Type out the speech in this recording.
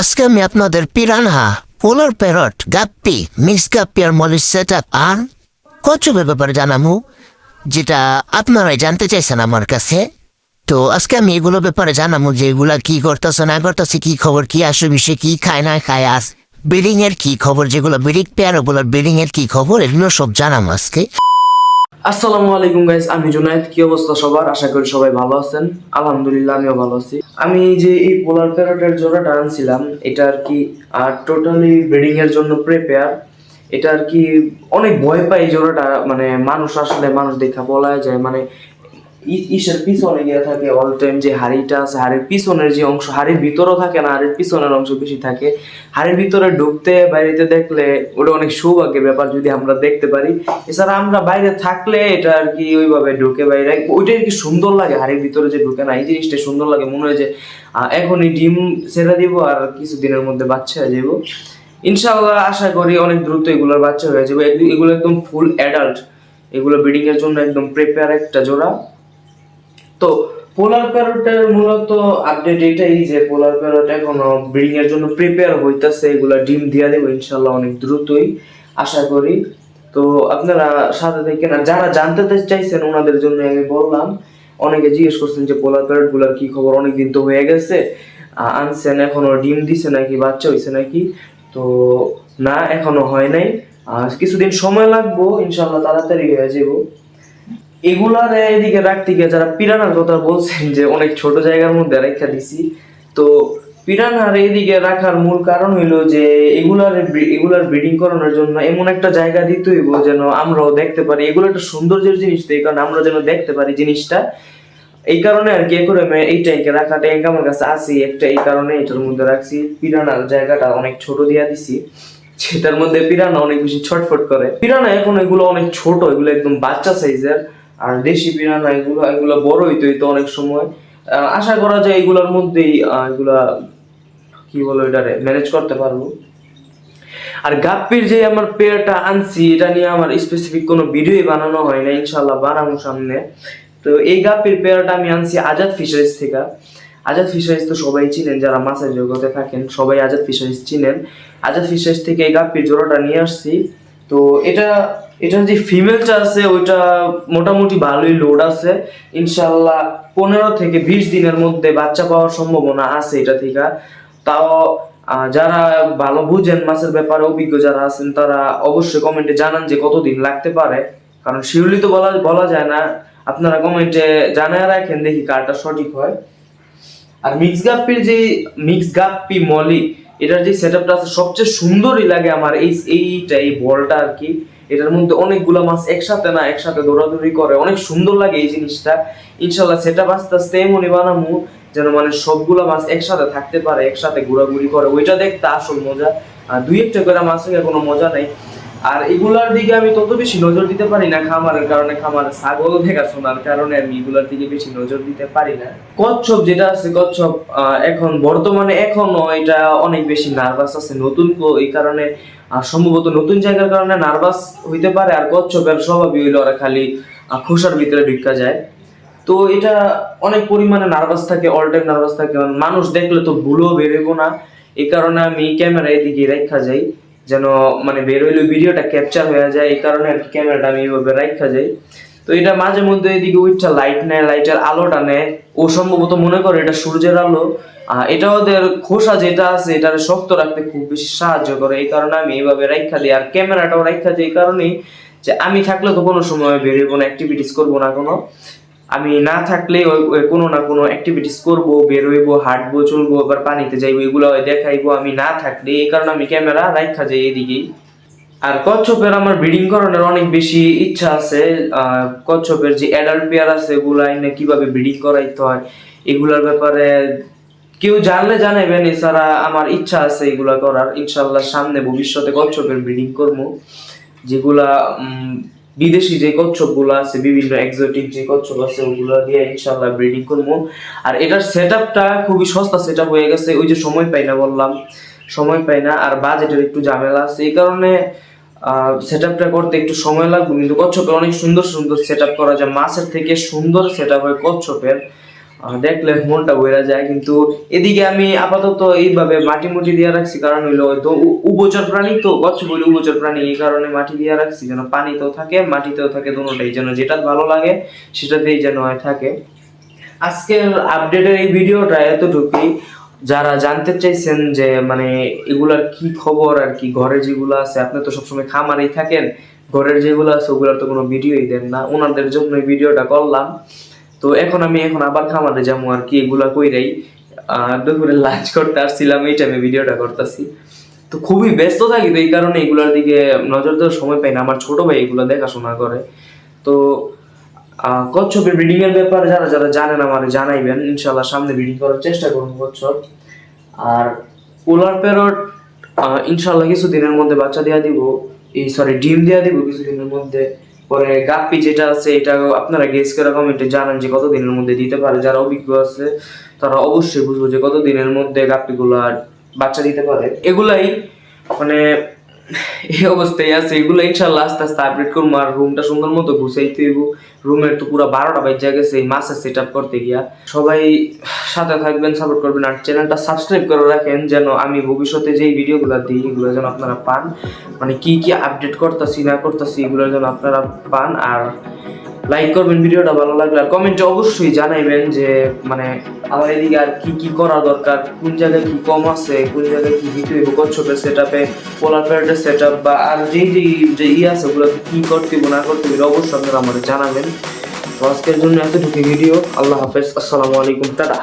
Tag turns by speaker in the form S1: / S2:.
S1: আজকে আমি আপনাদের piranha, polar parrot, guppy, mix guppy আর মলির সেট আপ আর কচ্ছপের ব্যাপারে জানামু, যেটা আপনারাই জানতে চাইছেন আমার কাছে। তো আজকে আমি এগুলো ব্যাপারে জানামু যে এগুলা কি করতেছে, না করতেছে, কি খবর, কি আসে বিষয়ে কি খায়, না খায় আস বিডিং এর কি খবর, যেগুলো বিডিং পেয়ার, ওগুলোর বিডিং এর কি খবর, এগুলো সব জানাম আজকে।
S2: আসসালামু আলাইকুম গাইস আমি জুনায়েদ। কি অবস্থা সবার? আশা করি সবাই ভালো আছেন। আলহামদুলিল্লাহ, আমিও ভালো আছি। আমি যে এই পোলার প্যারটের জোড়াটা আনছিলাম, এটা আর কি, আর টোটালি ব্রিডিং এর জন্য প্রিপেয়ার এটা আর কি, অনেক ভয় পাই জোড়াটা। মানে মানুষ আসলে, মানুষ দেখা বলা যায়। মানে ইসের পিছনে গিয়ে থাকে অল টাইম যে হাড়িটা আছে, হাড়ির পিছনের যে অংশ, হাড়ির ভিতরও থাকে না, হাড়ির পিছনের অংশ বেশি থাকে। হাড়ির ভিতরে ঢুকতে, বাইরেতে দেখলে ওটা অনেক সৌভাগ্যের ব্যাপার যদি আমরা দেখতে পারি। এছাড়া আমরা বাইরে থাকলে এটা আর কি ওইভাবে ঢুকে বাইরে, ওইটাই আর কি সুন্দর লাগে, হাড়ির ভিতরে যে ঢুকে না, এই জিনিসটা সুন্দর লাগে। মনে হয় যে এখনই ডিম ছেড়ে দিব আর কিছুদিনের মধ্যে বাচ্চা হয়ে যাব ইনশাআল্লাহ আশা করি অনেক দ্রুত এগুলোর বাচ্চা হয়ে যাবে এগুলো- একদম ফুল অ্যাডাল্ট এগুলো ব্রিডিং এর জন্য একদম প্রিপেয়ার একটা জোড়া। তো পোলার প্যারটের মূলত আপডেট এটাই যে পোলার প্যারট এখনও ব্রিডিং এর জন্য প্রিপেয়ার হইতাছে, এগুলা ডিম দিয়া দেবো ইনশাল্লাহ অনেক দ্রুতই, আশা করি। তো আপনারা সাথে থেকে না যারা জানতে চাইছেন ওনাদের জন্য আমি বললাম, অনেকে জিজ্ঞেস করছেন যে পোলার প্যারটগুলার কি খবর? অনেকদিন তো হয়ে গেছে আনছেন, এখনও ডিম দিছে নাকি, বাচ্চা হয়েছে নাকি? তো না, এখনও হয় নাই। কিছুদিন সময় লাগবো, ইনশাল্লাহ তাড়াতাড়ি হয়ে যাব। এগুলার এদিকে রাখতে গিয়ে যারা পিরানার কথা বলছেন যে অনেক ছোট জায়গার মধ্যে রেখা দিছি, তো পিরানার এদিকে রাখার মূল কারণ হইল যে এগুলার এগুলার ব্রিডিং করানোর জন্য এমন একটা জায়গা দিতে হইব যেন আমরাও দেখতে পারি। এগুলো একটা সৌন্দর্যের জিনিস তো, এই কারণে আমরা যেন দেখতে পারি জিনিসটা। এই কারণে আর কি করে এই ট্যাঙ্কে রাখা ট্যাঙ্ক আমার কাছে আছে, একটা এই কারণে এটার মধ্যে রাখছি। পিরানার জায়গাটা অনেক ছোট দিয়া দিছি, সেটার মধ্যে পিরানা অনেক বেশি ছটফট করে। পিরানা এখন এগুলো অনেক ছোট, এগুলো একদম বাচ্চা সাইজের আর দেশি পিরানা এগুলো এগুলো বড় হইতে হইতে অনেক সময়। আশা করা যায় এগুলোর মধ্যেই এগুলা কি বলো এটারে ম্যানেজ করতে পারব। আর গাপ্পির যে আমার পেয়ারটা আনছি, এটা নিয়ে আমার স্পেসিফিক কোনো ভিডিওই বানানো হয় না ইনশাল্লাহ বানাবো সামনে। তো এই গাপ্পির পেয়ারটা আমি আনছি আজাদ ফিশারিজ থেকে। আজাদ ফিশারিজ তো সবাই চিনেন, যারা মাছের জগতে থাকেন, সবাই আজাদ ফিশারিজ চিনেন। আজাদ ফিশারিজ থেকে এই গাপ্পির জোড়াটা নিয়ে আসছি। তো এটা এটার যে ফিমেলটা আছে, ওইটা মোটামুটি ভালোই লোড আছে। ইনশাল্লাহ পনেরো থেকে বিশ দিনের মধ্যে বাচ্চা পাওয়ার সম্ভাবনা আছে এটা থেকে। তাও যারা ভালো বুঝেন মাছের ব্যাপারে, অভিজ্ঞ যারা আছেন, তারা অবশ্যই কমেন্টে জানান যে কতদিন লাগতে পারে। কারণ শিউলি তো বলা বলা যায় না। আপনারা কমেন্টে জানায় রাখেন, দেখি কারটা সঠিক হয়। আর মিক্স গাপ্পির যে মিক্স গাপ্পি মলি এটার যে সেটআপটা আছে, সবচেয়ে সুন্দরই লাগে আমার এই, এইটা, এই বলটা আর কি। এটার মধ্যে অনেকগুলো মাছ একসাথে না, একসাথে দৌড়াদৌড়ি করে। অনেক সুন্দর লাগে এই জিনিসটা। ইনশাল্লাহ সেটা আস্তে আস্তে এমনই বানামু, যেন মানে সবগুলো মাছ একসাথে থাকতে পারে, একসাথে ঘোরাঘুরি করে। ওইটা দেখতে আসল মজা। আর দুই একটা করে মাছ কোনো মজা নাই। আর এগুলার দিকে আমি তত বেশি নজর দিতে পারি না খামারের কারণে খামার ছাগল দেখাশোনার কারণে আমি এগুলার দিকে বেশি নজর দিতে পারি না। কচ্ছপ যেটা আছে কচ্ছপ এখন বর্তমানে এখনও এটা অনেক বেশি নার্ভাস আছে। নতুন এই কারণে আহ, সম্ভবত নতুন জায়গার কারণে নার্ভাস হইতে পারে আর কচ্ছপের স্বভাবই হইল ওরা খালি খোসার ভিতরে ঢুকা যায়। তো এটা অনেক পরিমাণে নার্ভাস থাকে অল টাইম নার্ভাস থাকে। মানুষ দেখলে তো ভুলও বেরোবো না। এই কারণে আমি ক্যামেরা এদিকে রেখা যাই। যেন মানে বের হইলে ভিডিওটা ক্যাপচার হয়ে যায়, এই কারণে আর কি ক্যামেরাটা আমি এইভাবে রাখা যাই। তো এটা মাঝে মধ্যে এদিকে উইঠটা লাইট নেয় লাইটের আলোটা নেয়। ও সম্ভবত মনে করে এটা সূর্যের আলো। এটা ওদের খোসা যেটা আছে এটা শক্ত রাখতে খুব বেশি সাহায্য করে। এই কারণে আমি এইভাবে রাখা দিই। আর ক্যামেরাটাও রাখা দিই এই কারণেই যে আমি থাকলে তো কোনো সময় বেরোবো না অ্যাক্টিভিটিস করব না কোনো। আমি না থাকলে কোনো না কোনো অ্যাক্টিভিটিস করব, বেরোইবো, হাঁটবো, চলবো, আবার পানিতে যাইবো, এগুলো দেখাইবো। আমি না থাকলে, এই কারণে আমি ক্যামেরা রাখা যাই এদিকেই আর কচ্ছপের আমার ব্রিডিং করানোর অনেক বেশি ইচ্ছা আছে। কচ্ছপের যে অ্যাডাল্ট পেয়ার আছে, এগুলো আইনে কীভাবে ব্রিডিং করাইতে হয়, এগুলোর ব্যাপারে কেউ জানলে জানাবেন এছাড়া আমার ইচ্ছা আছে এগুলা করার। ইনশাল্লাহ সামনে ভবিষ্যতে কচ্ছপের ব্রিডিং করব। যেগুলা বিদেশি যে কচ্ছপগুলো আছে, বিভিন্ন এক্সোটিক যে কচ্ছপ আছে, ওগুলো দিয়ে ইনশাল্লাহ ব্রিডিং করব। আর এটার সেট খুবই সস্তা সেট হয়ে গেছে, ওই যে সময় পাই না বললাম, সময় পাই না, আর বাজেটের একটু ঝামেলা আছে, এই কারণে সেট আপটা করতে একটু সময় লাগবে, কিন্তু কচ্ছপের অনেক সুন্দর সুন্দর সেট করা যায়। মাছের থেকে সুন্দর সেট হয় কচ্ছপের। দেখলে মনটা বইরা যায়, কিন্তু এদিকে আমি আপাতত এইভাবে মাটি মুটি দিয়ে রাখছি, কারণ হইল তো উ- উভচর প্রাণী তো কচ্ছপ হইল উভচর প্রাণী, এই কারণে মাটি দিয়ে রাখছি, যেন পানিতেও থাকে, মাটিতেও থাকে দুটোটাই, যেন যেটা ভালো লাগে সেটাতেই যেন থাকে। আজকের আপডেটের এই ভিডিওটা এতটুকুই। যারা জানতে চাইছেন যে মানে এগুলার কি খবর আর কি, ঘরে যেগুলো আছে, আপনি তো সবসময় খামারেই থাকেন, ঘরের যেগুলো আছে, ওগুলোর তো কোনো ভিডিওই দেন না। ওনাদের জন্য ভিডিওটা করলাম। তো এখন আমি এখন আবার খামারে যাব আর কি, এগুলা কইরাই দুপুরে লাঞ্চ করতে আসছিলাম, এই টাইমে ভিডিওটা করতেছি। তো খুবই ব্যস্ত থাকি তো এই কারণে এগুলোর দিকে নজর দেওয়ার সময় পাই না, আমার ছোট ভাই এগুলো দেখাশোনা করে। তো কচ্ছপের ব্রিডিং এর ব্যাপারে যারা যারা জানেন আমার জানাইবেন ইনশাল্লাহ সামনে ব্রিডিং করার চেষ্টা করুন কচ্ছপ। আর পোলার প্যারট ইনশাল্লাহ কিছুদিনের মধ্যে বাচ্চা দেওয়া দিব, এই সরি ডিম দেওয়া দিব কিছুদিনের মধ্যে। পরে গাপ্পি যেটা আছে এটা আপনারা গেস করে কমেন্টে জানান যে কত দিনের মধ্যে দিতে পারে। যারা অভিজ্ঞ আছে, তারা অবশ্যই বুঝব যে কত দিনের মধ্যে গাপ্পিগুলো বাচ্চা দিতে পারে। এগুলাই মানে এই অবস্থায় আছে, এগুলো ইনশাল্লাহ আস্তে আস্তে আপডেট করব আর রুমটা সুন্দর মতো গুছাইতে হইব। রুমের তো পুরো বারোটা বাজে গেছে, এই মাসের সেট আপ করতে গিয়া। সবাই সাথে থাকবেন সাপোর্ট করবেন আর চ্যানেলটা সাবস্ক্রাইব করে রাখেন যেন আমি ভবিষ্যতে যেই ভিডিওগুলো দিই, এগুলো যেন আপনারা পান। মানে কি কি আপডেট করতেছি, না করতেছি, এগুলো যেন আপনারা পান আর লাইক করবেন ভিডিওটা ভালো লাগলে আর কমেন্টে অবশ্যই জানাইবেন যে মানে আমার এদিকে আর কি কি করা দরকার, কোন জায়গায় কি কম আছে, কোন জায়গায় কি দিতে হইব কচ্ছপের সেট আপে পোলার প্যারেটের সেট আপ বা আর যেই যেই যে ই আছে ওগুলো কী করতে হইব, না করতে হবে অবশ্যই আপনারা আমাদের জানাবেন। তো আজকের জন্য এতটুকু ভিডিও। আল্লাহ হাফেজ। আসসালামু আলাইকুম। টাটা।